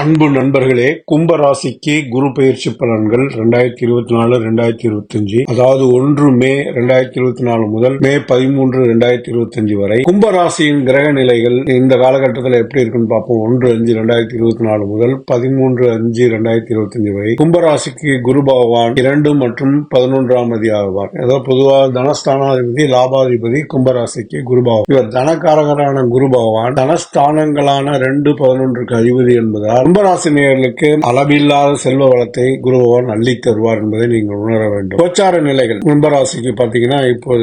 அன்பு நண்பர்களே கும்பராசிக்கு குரு பயிற்சி பலன்கள் ரெண்டாயிரத்தி இருபத்தி நாலு ரெண்டாயிரத்தி இருபத்தி அஞ்சு அதாவது ஒன்று மே ரெண்டாயிரத்தி இருபத்தி நாலு முதல் மே பதிமூன்று ரெண்டாயிரத்தி இருபத்தி அஞ்சு வரை. கும்பராசியின் கிரக நிலைகள் இந்த காலகட்டத்தில் எப்படி இருக்குன்னு பார்ப்போம். ஒன்று அஞ்சு ரெண்டாயிரத்தி இருபத்தி நாலு முதல் பதிமூன்று அஞ்சு ரெண்டாயிரத்தி இருபத்தி அஞ்சு வரை. கும்பராசிக்கு குரு பகவான் இரண்டு மற்றும் பதினொன்றாம் அதி ஆவார். அதாவது பொதுவாக தனஸ்தானாதிபதி லாபாதிபதி கும்பராசிக்கு குரு பகவான். இவர் தனக்காரகரான குரு பகவான். தனஸ்தானங்களான ரெண்டு பதினொன்றுக்கு அதிபதி என்பதால் கும்பராசி நேயர்களுக்கு அளவில்லாத செல்வ வளத்தை குரு பகவான் அள்ளி தருவார் என்பதை நீங்கள் உணர வேண்டும். கோச்சார நிலைகள். கும்பராசிக்கு பாத்தீங்கன்னா இப்போது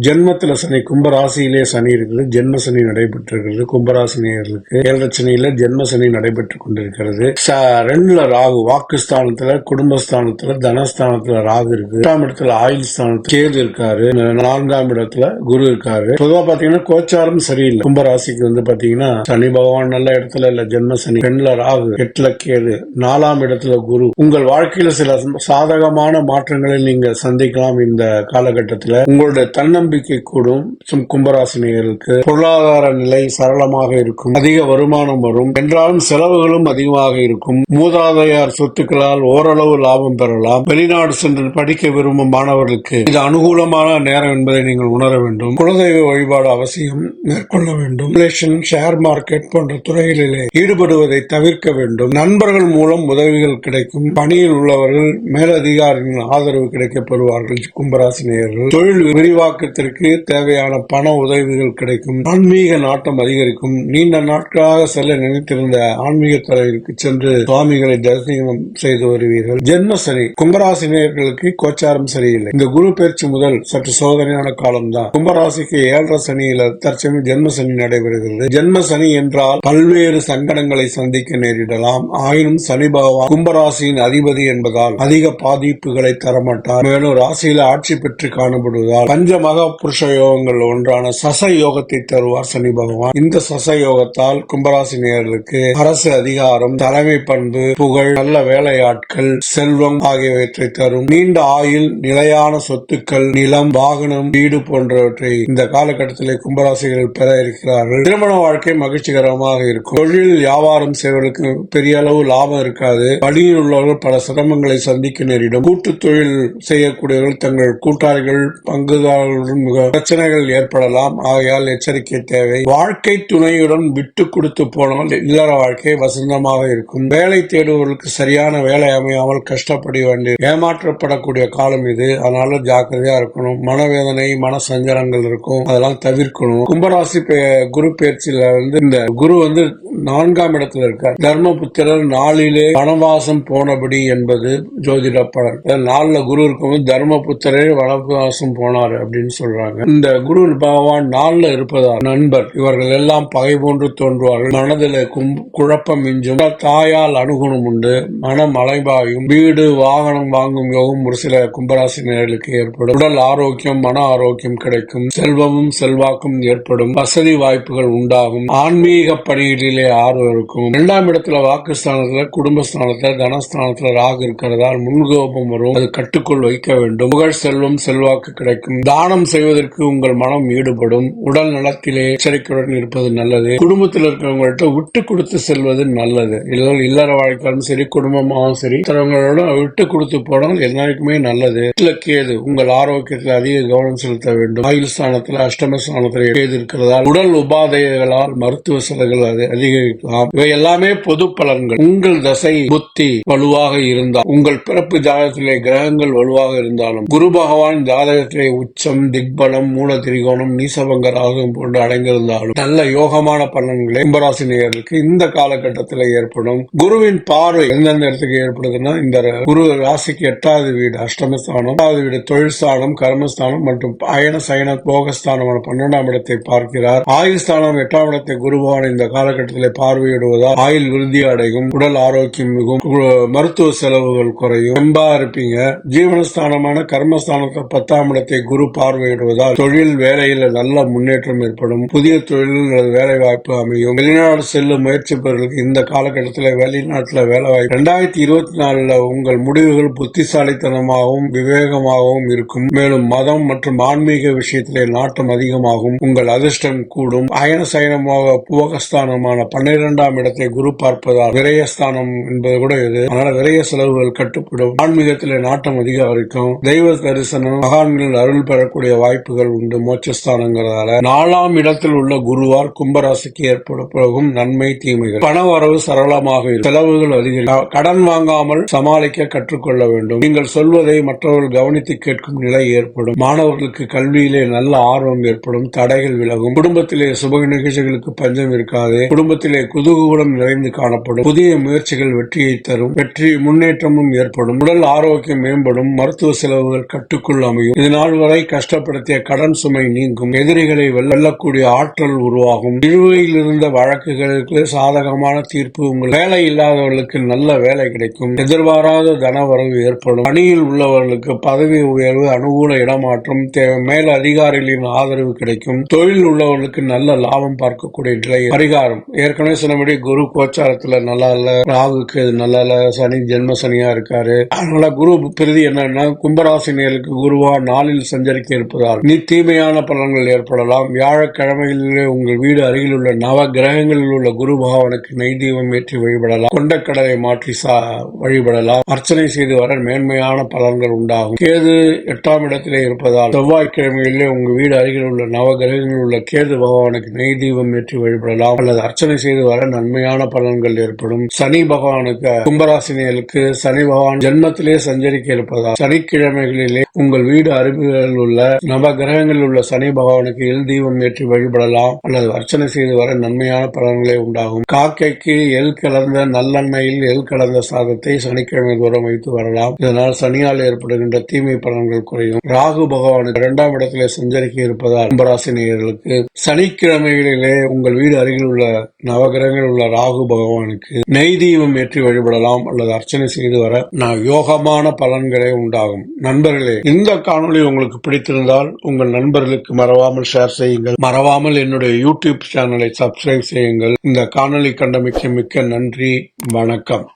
ஜென்மத்துல சனி கும்பராசியிலே சனி இருக்குது ஜென்ம சனி நடைபெற்றிருக்கிறது. கும்பராசி நேயர்களுக்கு ஜென்ம சனி நடைபெற்றுக் கொண்டிருக்கிறது. ச- ரெண்டுல ராகு வாக்குஸ்தானத்துல குடும்பஸ்தானத்துல தனஸ்தானத்துல ராகு இருக்கு. எட்டாம் இடத்துல ஆயுள் ஸ்தானத்துல கேது இருக்காரு. நான்காம் இடத்துல குரு இருக்காரு. பொதுவா பாத்தீங்கன்னா கோச்சாரம் சரியில்லை. கும்பராசிக்கு வந்து பாத்தீங்கன்னா சனி பகவான் நல்ல இடத்துல இல்ல ஜென்ம சனி. ரெண்டுல ராகு எட்டுல கேது நாலாம் இடத்துல குரு. உங்கள் வாழ்க்கையில சில சாதகமான மாற்றங்களை நீங்க சந்திக்கலாம் இந்த காலகட்டத்தில். உங்களுடைய தன்னம்பிக்கை கூடும் சும் கும்பராசினியர்களுக்கு. பொருளாதார நிலை சரளமாக இருக்கும். அதிக வருமானம் வரும். என்றாலும் செலவுகளும் அதிகமாக இருக்கும். மூதாதையார் சொத்துக்களால் ஓரளவு லாபம் பெறலாம். வெளிநாடு சென்று படிக்க விரும்பும் மாணவர்களுக்கு இது அனுகூலமான நேரம் என்பதை நீங்கள் உணர வேண்டும். குலதெய்வ வழிபாடு அவசியம் மேற்கொள்ள வேண்டும். ரிலேஷன் ஷேர் மார்க்கெட் போன்ற துறைகளிலே ஈடுபடுவதை தவிர்க்க வேண்டும். நண்பர்கள் மூலம் உதவிகள் கிடைக்கும். பணியில் உள்ளவர்கள் மேலதிகாரிகளின் ஆதரவு கிடைக்கப் பெறுவார்கள் கும்பராசி நேயர்கள் தொழில் விரிவாக்கத்திற்கு தேவையான பண உதவிகள் கிடைக்கும். ஆன்மீக நாட்டம் அதிகரிக்கும். நீண்ட நாட்களாக செல்ல நினைத்திருந்த ஆன்மீக தலைவருக்கு சென்று சுவாமிகளை தரிசனம் செய்து வருவீர்கள். ஜென்ம சனி. கும்பராசி நேயர்களுக்கு கோச்சாரம் சரியில்லை. இந்த குரு பயிற்சி முதல் சற்று சோதனையான காலம்தான். கும்பராசிக்கு ஏழரை சனியில தற்சமயம் ஜென்ம சனி நடைபெறுகிறது. ஜென்ம சனி என்றால் பல்வேறு சங்கடங்களை சந்திக்க நேரிடலாம் ஆயினும் சனி பகவான் கும்பராசியின் அதிபதி என்பதால் அதிக பாதிப்புகளை தரமாட்டார். மேலும் ராசியில ஆட்சி பெற்று காணப்படுவதால் பஞ்சமக புருஷ யோகங்கள் ஒன்றான சச யோகத்தை தருவார் சனி பகவான். இந்த சச யோகத்தால் கும்பராசி நேயர்களுக்கு அரசு அதிகாரம் தலைமை பண்பு புகழ் நல்ல வேலையாட்கள் செல்வம் ஆகியவற்றை தரும். நீண்ட ஆயுள் நிலையான சொத்துக்கள் நிலம் வாகனம் வீடு போன்றவற்றை இந்த காலகட்டத்திலே கும்பராசிகள் பெற இருக்கிறார்கள். திருமண வாழ்க்கை மகிழ்ச்சிகரமாக இருக்கும். தொழில் வியாபாரம் செய்வதற்கு பெரிய அளவு லாபம் இருக்காது. வழியில் உள்ளவர்கள் பல சிரமங்களை சந்திக்க நேரிடும் கூட்டு தொழில் செய்யக்கூடியவர்கள் தங்கள் கூட்டாளிகள் பங்குதாரர்களுடன் மிக பிரச்சனைகள் ஏற்படலாம். ஆகையால் எச்சரிக்கை தேவை. வாழ்க்கை துணையுடன் விட்டு கொடுத்து போனால் இல்லற வாழ்க்கை வசந்தமாக இருக்கும். வேலை தேடுவதற்கு சரியான வேலை அமையாமல் கஷ்டப்பட வேண்டிய ஏமாற்றப்படக்கூடிய காலம் இது. அதனால ஜாக்கிரதையா இருக்கணும். மனவேதனை மன சஞ்சலங்கள் இருக்கும். அதெல்லாம் தவிர்க்கணும். கும்பராசி குரு பயிற்சியில வந்து இந்த குரு வந்து நான்காம் இடத்துல இருக்கார். தர்மபுத்திரர் நாளிலே வனவாசம் போனபடி என்பது ஜோதிட பலன் நாலுல குரு இருக்கும் தர்மபுத்திரே வனவாசம் போனார் அப்படின்னு சொல்றாங்க. இந்த குரு பகவான் நாலுல இருப்பதால் நண்பர். இவர்கள் எல்லாம் பகை போன்று தோன்றுவார்கள். மனதில் குழப்பம் மிஞ்சும். தாயால் அணுகுணம் உண்டு. மனம் அலைபாயும். வீடு வாகனம் வாங்கும் யோகம் ஒரு சில கும்பராசினர்களுக்கு ஏற்படும். உடல் ஆரோக்கியம் மன ஆரோக்கியம் கிடைக்கும். செல்வமும் செல்வாக்கும் ஏற்படும். வசதி வாய்ப்புகள் உண்டாகும். ஆன்மீக பணிகளிலே ஆர்வம் இருக்கும். இரண்டாம் இடத்துல வாக்குஸ்தானத்துல குடும்பஸ்தானத்துல தனஸ்தானத்துல ராகு இருக்கிறதால் முன்கோபம் வரும். அது கட்டுக்குள் வைக்க வேண்டும். புகழ் செல்வம் செல்வாக்கு கிடைக்கும். தானம் செய்வதற்கு உங்கள் மனம் ஈடுபடும். உடல் நலத்திலே எச்சரிக்கையுடன் இருப்பது நல்லது. குடும்பத்தில் இருக்கிறவங்கள்ட்ட விட்டு கொடுத்து செல்வது நல்லது. இல்ல இல்லற வாழ்க்கையாலும் சரி குடும்பமாகவும் சரி மற்றவங்களோட விட்டு கொடுத்து போனால் எல்லாருக்குமே நல்லது. கேது உங்கள் ஆரோக்கியத்தில் அதிக கவனம் செலுத்த வேண்டும். ஆயுள் ஸ்தானத்தில் அஷ்டம கேது இருக்கிறதால் உடல் உபாதைகளால் மருத்துவ செலவுகள் அது அதிகரிக்கலாம் இவை எல்லாமே பொது பலன்கள். உங்கள் தசை புத்தி வலுவாக இருந்தால் உங்கள் பிறப்பு ஜாதகத்திலே கிரகங்கள் வலுவாக இருந்தாலும் குரு பகவான் ஜாதகத்திலே உச்சம் திக்பலம் மூல திரிகோணம் நீசபங்க ராகம் போன்று அடங்கியிருந்தாலும் நல்ல யோகமான பலன்களை கும்பராசி நேயர்களுக்கு இந்த காலகட்டத்தில் ஏற்படும். குருவின் பார்வை எந்தெந்த இடத்துக்கு ஏற்படுதுன்னா இந்த குரு ராசிக்கு எட்டாவது வீடு அஷ்டமஸ்தானம் எட்டாவது வீடு தொழில் ஸ்தானம் கர்மஸ்தானம் மற்றும் அயன சயன போகஸ்தானமான பன்னெண்டாம் இடத்தை பார்க்கிறார். ஆயுஸ்தானம் எட்டாம் இடத்தை குருபவான் இந்த காலகட்டத்தில் பார்வையிடுவதால் ஆயுள் விருந்தி அடையும் உடல் ஆரோக்கியம் மிகும் மருத்துவ செலவுகள் குறையும். செம்பா இருப்பீங்க. ஜீவனஸ்தானமான கர்மஸ்தானத்தை பத்தாம் இடத்தை குரு பார்வையிடுவதால் தொழில் வேலையில் நல்ல முன்னேற்றம் ஏற்படும். புதிய தொழில் வேலை வாய்ப்பு அமையும். வெளிநாடு செல்லும் முயற்சிப்பவர்களுக்கு இந்த காலகட்டத்தில் வெளிநாட்டில் வேலை வாய்ப்பு ரெண்டாயிரத்தி இருபத்தி நாலுல உங்கள் முடிவுகள் புத்திசாலித்தனமாகவும் விவேகமாகவும் இருக்கும். மேலும் மதம் மற்றும் ஆன்மீக விஷயத்திலே நாட்டம் அதிகமாகும். உங்கள் அதிர்ஷ்டம் கூடும். அயன சயனமாக புவகஸ்தானமான பன்னிரெண்டாம் இடத்தை குரு பார்ப்பதால் விரயஸ்தானம் என்பது கூட இது. அதனால விரய செலவுகள் கட்டுப்படும். ஆன்மீகத்திலே நாட்டம் அதிகரிக்கும். தெய்வ தரிசனம் மகான்கள் அருள் பெறக்கூடிய வாய்ப்புகள் உண்டு மோட்சஸ்தானங்கிறதால நாலாம் இடத்தில் உள்ள குருவார் கும்பராசிக்கு ஏற்படும் நன்மை தீமைகள். பண வரவு சரளமாக இருக்கும். செலவுகள் அதிகரிக்கும். கடன் வாங்காமல் சமாளிக்க கற்றுக்கொள்ள வேண்டும். நீங்கள் சொல்வதை மற்றவர்கள் கவனித்து கேட்கும் நிலை ஏற்படும். மாணவர்களுக்கு கல்வியிலே நல்ல ஆர்வம் ஏற்படும். தடைகள் விலகும். குடும்பத்திலே சுப நிகழ்ச்சிகளுக்கு பஞ்சம் இருக்காது. குடும்பத்திலே குதூகூலம் நிறைந்து காணப்படும். புதிய முயற்சிகள் வெற்றியை தரும். வெற்றி முன்னேற்றமும் ஏற்படும். உடல் ஆரோக்கியம் மேம்படும். மருத்துவ செலவுகள் கட்டுக்குள் அமையும். இதனால் வரை கஷ்டப்படுத்திய கடன் சுமை நீங்கும். எதிரிகளை வெல்லக்கூடிய ஆற்றல் உருவாகும். நிலுவையில் இருந்த வழக்குகளுக்கு சாதகமான தீர்ப்பு உங்கள் வேலை இல்லாதவர்களுக்கு நல்ல வேலை கிடைக்கும். எதிர்பாராத தனவரவு ஏற்படும். பணியில் உள்ளவர்களுக்கு பதவி உயர்வு அனுகூல இடமாற்றம் தேவை மேல் அதிகாரிகளின் ஆதரவு கிடைக்கும். தொழில் உள்ளவர்களுக்கு நல்ல லாபம் பார்க்கக்கூடிய நிலை பரிகாரம் ஏற்கனவே சொன்னபடி குரு கோச்சாரத்துல நல்லா இல்ல ராகுக்கு இது நல்லா இல்ல சனி ஜென்ம சனியா இருக்காரு. அதனால குரு பிரதி என்னன்னா கும்பராசினியர்களுக்கு குருவா நாளில் சஞ்சரிக்க இருப்பதால் நீ தீமையான பலன்கள் ஏற்படலாம். வியாழக்கிழமைகளிலே உங்கள் வீடு அருகில் உள்ள நவ கிரகங்களில் உள்ள குரு பகவானுக்கு நெய் தீபம் ஏற்றி வழிபடலாம். கொண்டக்கடலை மாற்றி சா- வழிபடலாம். அர்ச்சனை செய்து வர மேன்மையான பலன்கள் உண்டாகும். கேது எட்டாம் இடத்திலே இருப்பதால் செவ்வாய்க்கிழமையிலே உங்கள் வீடு அருகில் உள்ள நவ கிரகங்களில் உள்ள கேது பகவானுக்கு நெய் தீபம் ஏற்றி வழிபடலாம். அல்லது அர்ச்சனை செய்து வர நன்மையான பலன்கள் ஏற்படும். சனி பகவானுக்கு கும்பராசினியலுக்கு சனி பகவான் ஜென்மத்திலே சஞ்சரிக்க இருப்பதால் சனிக்கிழமைகளிலே உங்கள் வீடு அருகில் உள்ள நவ கிரகங்களில் உள்ள சனி பகவானுக்கு எல் தீபம் ஏற்றி வழிபடலாம். அல்லது அர்ச்சனை செய்து வர நன்மையான பலன்களே உண்டாகும். காக்கைக்கு எல் கலந்த நல்லெண்ணெயில் எல் கலந்த சாதத்தை சனிக்கிழமை தூரம் வைத்து வரலாம். இதனால் சனியால் ஏற்படுகின்ற தீமை பலன்கள் குறையும். ராகு பகவானுக்கு இரண்டாம் இடத்திலே சஞ்சரிக்க இருப்பதால் கும்பராசினியர்களுக்கு சனிக்கிழமைகளிலே உங்கள் வீடு அருகில் உள்ள நவகிரகங்கள் உள்ள ராகு பகவானுக்கு நெய் தீபம் ஏற்றி வழிபடலாம் அல்லது அர்ச்சனை செய்து வர நான் யோகமான பலன்களே உண்டாகும். நண்பர்களே இந்த காணொளி உங்களுக்கு பிடித்திருந்தால் உங்கள் நண்பர்களுக்கு மறவாமல் ஷேர் செய்யுங்கள். மறவாமல் என்னுடைய யூடியூப் சேனலை சப்ஸ்கிரைப் செய்யுங்கள். இந்த காணொளி கண்டமைக்கு மிக்க நன்றி. வணக்கம்.